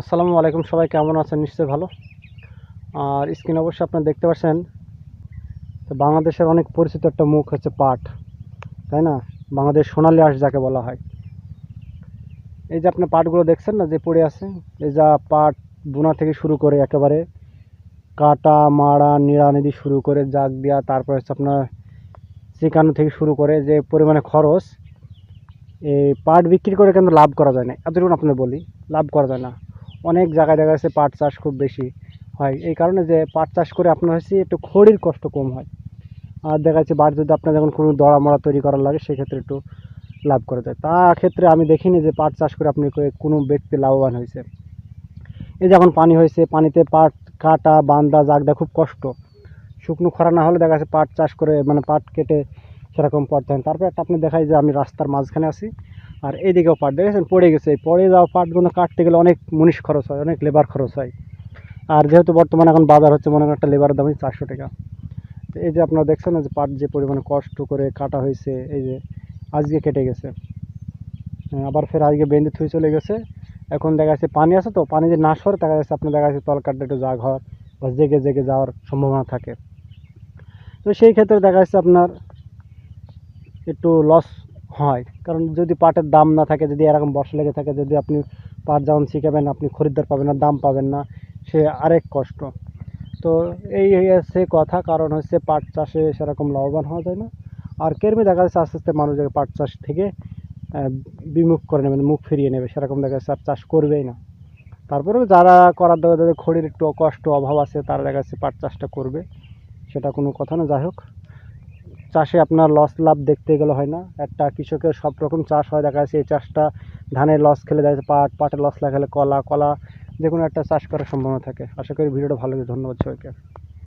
আসসালামু আলাইকুম সবাই, কেমন আছেন? নিশ্চয়ই ভালো। আর স্ক্রিন অবশ্যই আপনারা দেখতে পাচ্ছেন বাংলাদেশের অনেক পরিচিত একটা মুখ হচ্ছে পাট, তাই না? বাংলাদেশ সোনালি আঁশ যাকে বলা হয়। এই যে আপনার পাটগুলো দেখছেন না, যে পড়ে আছে, এই যা পাট বোনা থেকে শুরু করে একেবারে কাটা, মাড়া, নিড়ানিদি শুরু করে জাগ দেওয়া তারপর হচ্ছে আপনার চিকানো থেকে শুরু করে যে পরিমাণে খরচ, এই পাট বিক্রি করে কিন্তু লাভ করা যায় না। এতটুকু আপনাদের বলি, লাভ করা যায় না। অনেক জায়গায় দেখা যাচ্ছে পাট চাষ খুব বেশি হয়। এই কারণে যে পাট চাষ করে আপনার হচ্ছে একটু খড়ির কষ্ট কম হয়। আর দেখা যাচ্ছে বাড়ি যদি আপনার যখন কোনো দড়া মড়া তৈরি করার লাগে, সেক্ষেত্রে একটু লাভ করা যায়। তা ক্ষেত্রে আমি দেখিনি যে পাট চাষ করে আপনি কোনো ব্যক্তি লাভবান হয়েছে। এই যখন পানি হয়েছে, পানিতে পাট কাটা, বান্দা, জাগদা খুব কষ্ট। শুকনো খরা না হলে দেখা যাচ্ছে পাট চাষ করে মানে পাট কেটে সেরকম পড়তে হয় তারপর একটা আপনি দেখাই যে আমি রাস্তার মাঝখানে আছি। আর এইদিকেও পাট দেখেছেন? পড়ে গেছে। এই পড়ে যাওয়া পাটগুলো কাটতে গেলে অনেক মুনিশ খরচ হয় অনেক লেবার খরচ হয়। আর যেহেতু বর্তমানে এখন বাজার হচ্ছে মনে করেন একটা লেবারের দাম হচ্ছে চারশো টাকা। তো এই যে আপনারা দেখছেন না যে পাট যে পরিমাণে কষ্ট করে কাটা হয়েছে এই যে আজকে কেটে গেছে। হ্যাঁ, আবার ফের আজকে বেঁধে থুই চলে গেছে। এখন দেখা যাচ্ছে পানি আছে তো পানি যে না সরে দেখা যাচ্ছে আপনার দেখা যাচ্ছে তল কাটলে একটু জাগ হওয়ার বা জেগে জেগে যাওয়ার সম্ভাবনা থাকে। তো সেই ক্ষেত্রে দেখা যাচ্ছে আপনার একটু লস হয়। কারণ যদি পাটের দাম না থাকে, যদি এরকম বর্ষা লেগে থাকে, যদি আপনি পাট যেমন শিখাবেন আপনি খরিদ্দার পাবেন না, দাম পাবেন না, সে আরেক কষ্ট। তো এই হচ্ছে কথা, কারণ হচ্ছে পাট চাষে সেরকম লাভবান হওয়া যায় না। আর কেরমি দেখা যাচ্ছে আস্তে আস্তে মানুষ পাট চাষ থেকে বিমুখ করে নেবে, মুখ ফিরিয়ে নেবে, সেরকম দেখা যাচ্ছে আর চাষ করবেই না। তারপরেও যারা করার দেখা যাচ্ছে খড়ির একটু কষ্ট, অভাব আছে, তারা দেখা যাচ্ছে পাট চাষটা করবে, সেটা কোনো কথা না। যাই হোক চাষে আপনার লস লাভ দেখতে গেলে হয় না। একটা কৃষকের সব রকম চাষ হয়, দেখা যাচ্ছে এই চাষটা ধানের লস খেলে দেখা যাচ্ছে পাট, পাটের লস লাগালে কলা কলা যে কোনো একটা চাষ করার সম্ভাবনা থাকে। আশা করি ভিডিওটা ভালো লাগে ধন্যবাদ সবাইকে।